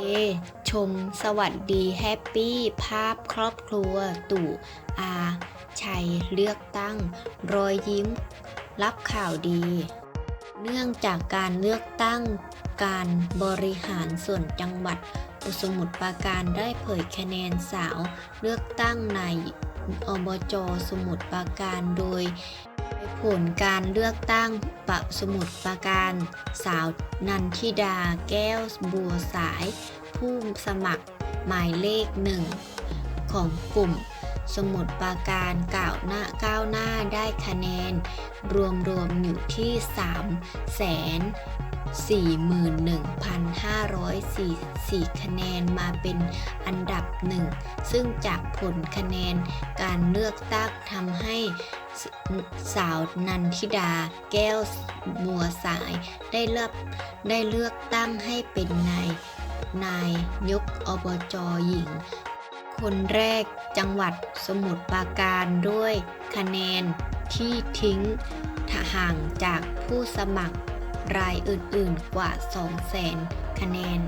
เอชมสวัสดีแฮปปี้ภาพครอบครัว ตู่อาชัยเลือกตั้ง รอยยิ้ม รับข่าวดี เนื่องจากการเลือกตั้งการบริหารส่วนจังหวัดสมุทรปราการได้เผยคะแนนสาว เลือกตั้งในอบจสมุทรปราการโดย ผลการเลือกตั้งปะสมุทรปราการ สาวนันทิดาแก้วบัวสาย ผู้สมัครหมายเลขหนึ่งของกลุ่ม สมุทรปราการก้าวหน้าก้าวหน้าได้คะแนน รวมรวมอยู่ที่ 3 แสน41,544 คะแนนมาเป็นอันดับหนึ่ง ซึ่งจากผลคะแนนการเลือกตั้งทำให้ สาวนันทิดา แก้วบัวสาย ได้เลือกได้เลือกตั้งให้เป็นนายนายยกอบจหญิง คนแรกจังหวัดสมุทรปราการด้วยคะแนนที่ทิ้งห่างจากผู้สมัครรายอื่นๆกว่า 200,000คะแนน